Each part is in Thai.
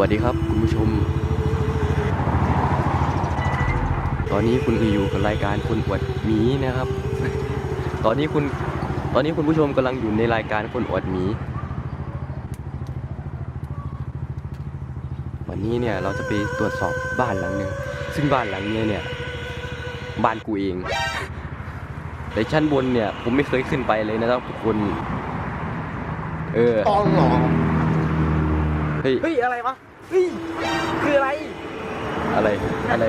วัสดีครับคุณผู้ชม ตอนนี้คุณคืออยู่กับรายการคนอวดหมีนะครับ ตอนนี้คุณตอนนี้คุณผู้ชมกำลังอยู่ในรายการคนอวดหมี วันนี้เนี่ยเราจะไปตรวจสอบบ้านหลังหนึ่งซึ่งบ้านหลังเนี้ยเนี่ยบ้านกูเองแต่ชั้นบนเนี่ย ผมไม่เคยขึ้นไปเลยนะครับทุกคน เออต้องหรอ เฮ้ย เฮ้ย อะไรวะ เฮ้ยคืออะไร อะไร อะไร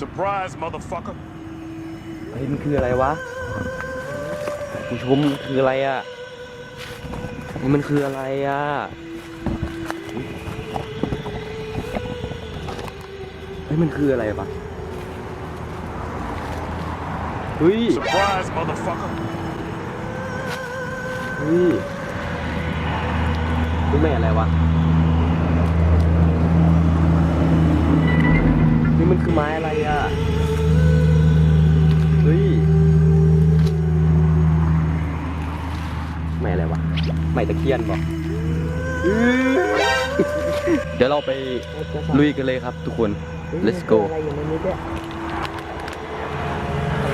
Surprise, motherfucker. เฮ้ยมันคืออะไรวะผู้ชมคืออะไรอะนี่มันคืออะไรอะเฮ้ยมันคืออะไรปะเฮ้ย Surprise, motherfucker. เฮ้ยนี่ไม่อะไรวะ นี่มันคือไม้อะไรอะ เฮ้ย ไม่อะไรวะ ไม่ตะเคียนบอกเดี๋ยวเราไปลุยกันเลยครับทุกคน let's go อะไรอยู่ในนี้ด้วย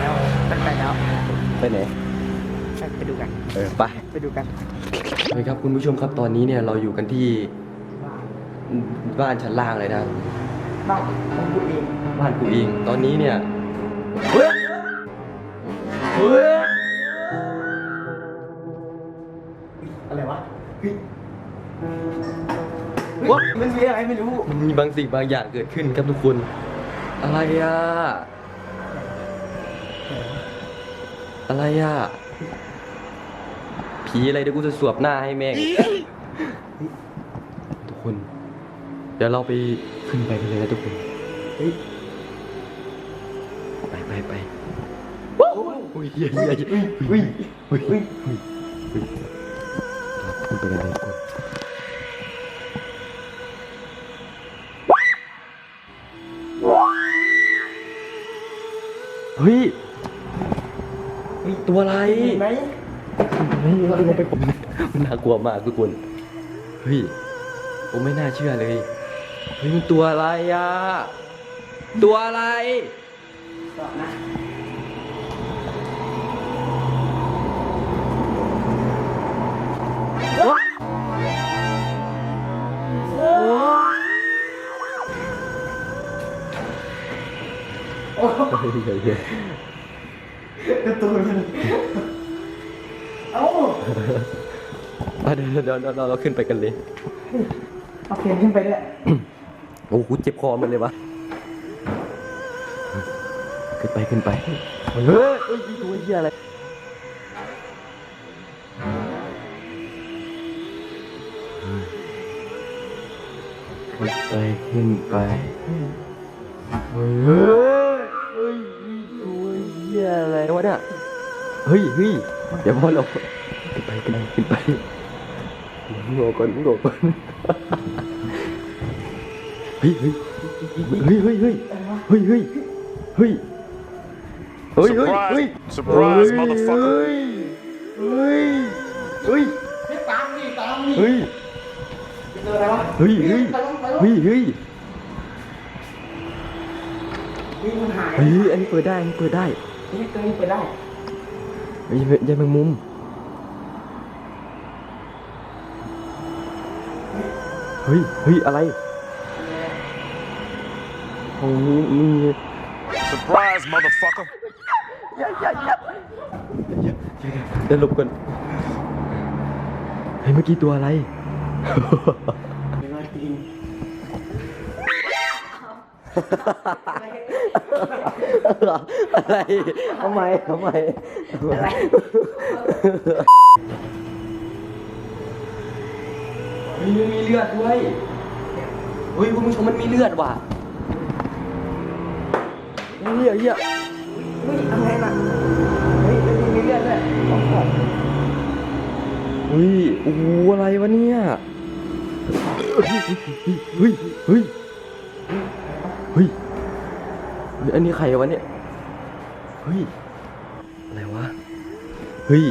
แล้วตั้งใจแล้วไปไหนไป ดูกัน เออไปไปดูกันโอเคครับคุณผู้ชมครับตอนนี้เนี่ยเราอยู่กันที่บ้านชั้นล่างเลยนะ บ้านของกูเองบ้านกูเองตอนนี้เนี่ยเฮ้ยเฮ้ยอะไรวะเฮ้ยวะมันมีอะไรไม่รู้มันมีบางสิ่งบางอย่างเกิดขึ้นครับทุกคน อะไรอะอะไรอะ ผีอะไรเดี๋ยวกูจะสวบหน้าให้แม่งทุกคน เดี๋ยวเราไปขึ้นไปกันเลยนะทุกคนเฮ้ยไปไปไปว้าวอุ้ยเหี้ยเหี้ยเหี้ยอุ้ยอุ้ยอุ้ยอุ้ยอุ้ยเราขึ้นไปกันเลยทุกคนเฮ้ยเฮ้ยตัวอะไรเห็นไหม เฮ้ยเราเราไปผมมันน่ากลัวมากทุกคนเฮ้ยผมไม่น่าเชื่อเลยเฮ้ยมันตัวอะไรอะตัวอะไรตอบนะเฮ้ยเฮ้ยเฮ้ยการ์ตูนมัน เอ้าอะเดี๋ยวเดี๋ยวเดี๋ยวเราเราขึ้นไปกันเลย เอาเขียนขึ้นไปด้วยโอ้โหเจ็บคอมันเลยวะ ขึ้นไปขึ้นไป เฮ้ยเฮ้ยมีตัวเหี้ยอะไร ขึ้นไปขึ้นไป เฮ้ยเฮ้ยเฮ้ยมีตัวเหี้ยอะไรวะเนี่ย เฮ้ยเฮ้ย เดี๋ยวพอเราขึ้นไปขึ้นไปขึ้นไปงอก่อนงอก่อนเฮ้ยเฮ้ยเฮ้ยเฮ้ยเฮ้ยเฮ้ยเฮ้ยเฮ้ยเฮ้ยเฮ้ยเฮ้ย Surprise, เฮ้ย motherfucker. เฮ้ยเฮ้ยไม่ตามดิตามดิเฮ้ยเจออะไรวะเฮ้ยเฮ้ยไปลงไปลงเฮ้ยเฮ้ยเฮ้ยมันหายเฮ้ยอันนี้เปิดได้อันนี้เปิดได้เฮ้ยตัวนี้ไปได้ เฮ้ยยายแมงมุมเฮ้ยเฮ้ยอะไรห้องนี้มี Surprise, motherfucker. เดี๋ยวหลบก่อนเฮ้ยเมื่อกี้ตัวอะไร อะไรทำไมทำไมเฮ้ยมันมีเลือดด้วยเฮ้ยคุณผู้ชมมันมีเลือดว่ะเฮียเฮียเฮ้ยอะไรน่ะเฮ้ยมันมีเลือดด้วยของของเฮ้ยโอ้โหอะไรวะเนี่ยเฮ้ยเฮ้ยเฮ้ย เฮ้ยเฮ้ย อันนี้ใครวะเนี่ย เฮ้ย อะไรวะ เฮ้ย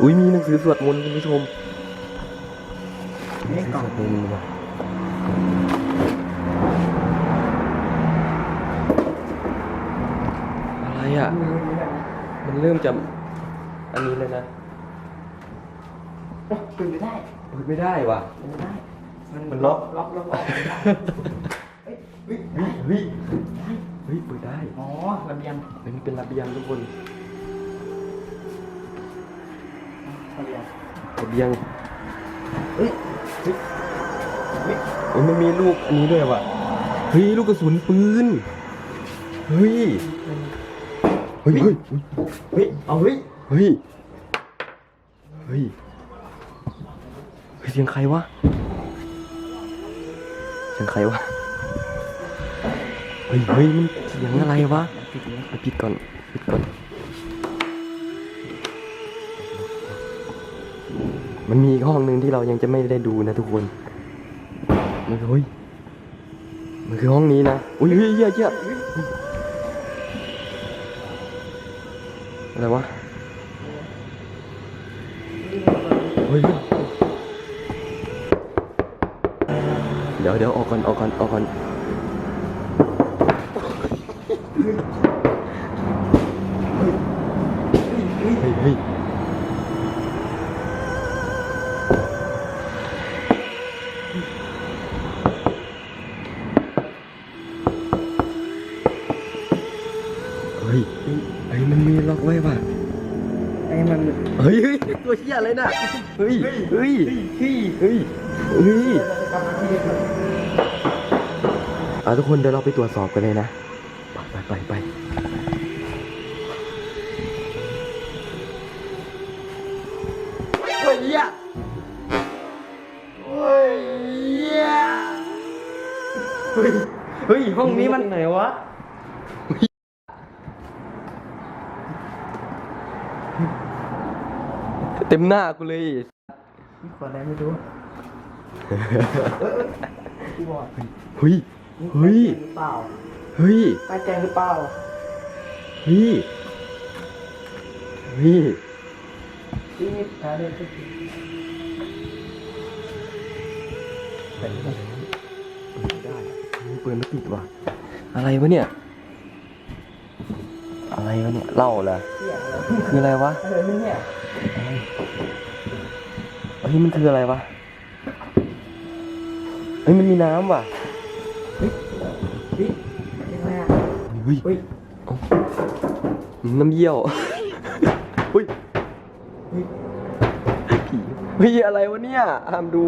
อุ้ยมีหนังสือสวดมนต์คุณผู้ชมนี่กล่องสวดมนต์ว่ะอะไรอะมือนี่แบบมันเริ่มจะ อันนี้เลยนะเปิดไม่ได้เปิดไม่ได้ว่ะ เปิดไม่ได้ มันล็อก ล็อกล็อกออกไม่ได้ เฮ้ยเฮ้ยเฮ้ยเฮ้ยเปิดได้อ๋อระเบียงเฮ้ยมันเป็นระเบียงทุกคนระเบียงระเบียงเฮ้ยเฮ้ยมันมีลูกอันนี้ด้วยว่ะเฮ้ยลูกกระสุนปืนเฮ้ยเฮ้ยเฮ้ยเฮ้ยเอาเฮ้ยเฮ้ยเฮ้ยเฮ้ยเสียงใครวะเสียงใครวะ ฮ้ยเฮ้ยมันเสียงอะไรวะไปปิดก่อนปิดก่อน มันมีอีกห้องหนึ่งที่เรายังจะไม่ได้ดูนะทุกคนมันคือเฮ้ยมันคือห้องนี้นะอุ้ยเฮ้ยเหี้ยเยเฮ้ยอะไรวะเฮ้ยเดี๋ยวเดี๋ยวออกก่อนออกก่อนออกก่อน เฮ้ยเฮ้ยเฮ้ยเฮ้ยเฮ้ยมันมีล็อกไว้ว่ะไอ้มันเฮ้ยเฮ้ยตัวเชี่ยอะไรน่ะเฮ้ยเฮ้ยเฮ้ยเฮ้ยเฮ้ยกำลังที่มันอะทุกคนเดี๋ยวเราไปตรวจสอบกันเลยนะ ไปไปไปเฮ้ยเหี้ยเฮ้ยเหี้ยเฮ้ยเฮ้ยห้องนี้มันไหนวะเต็มหน้ากูเลยมีขวดอะไรไม่รู้เออเออพี่บอดเฮ้ยเฮ้ยเปล่า เฮ้ยป้ายแจงหรือเปล่าเฮ้ยเฮ้ยที่นี่หาเรื่องที่เปิดไม่ได้เปิดไม่ติดว่ะอะไรวะเนี่ย อะไรวะเนี่ยเหล่าเหรอเสียงเลยคืออะไรวะเออเนี่ยเฮ้ยมันคืออะไรวะเฮ้ยมันมีน้ำว่ะเฮ้ยยังไงอะ เฮ้ยเฮ้ยเอ้าน้ำเยี่ยวเฮ้ยเฮ้ยผีเฮ้ยอะไรวะเนี่ยห้ามดู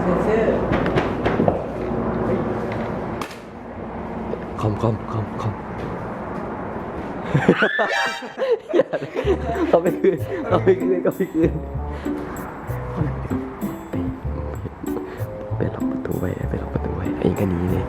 เซนเซอร์คอมคอมคอมคอมอย่าเลยเอาไปคืนเอาไปคืนเอาไปคืนไปล็อกประตูไว้ไปล็อกประตูไว้ไอ้ก็หนีเลย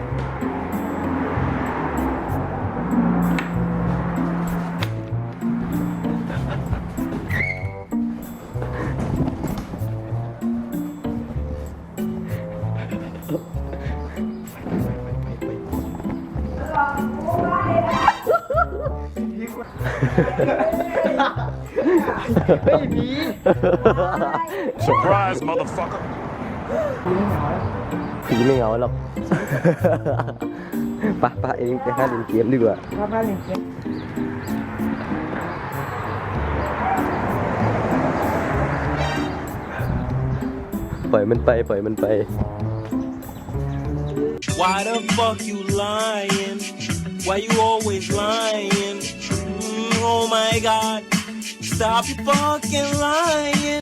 เฮ้ยผี Surprise, motherfucker. ผีไม่เหงาหรอกปะปะเองไปห้าเล่นเกมดีกว่าภาพภาพหนึ่งเสียงปล่อยมันไปปล่อยมันไป Why the fuck you lying? Why you always lying? Oh my god. Stop fucking lying.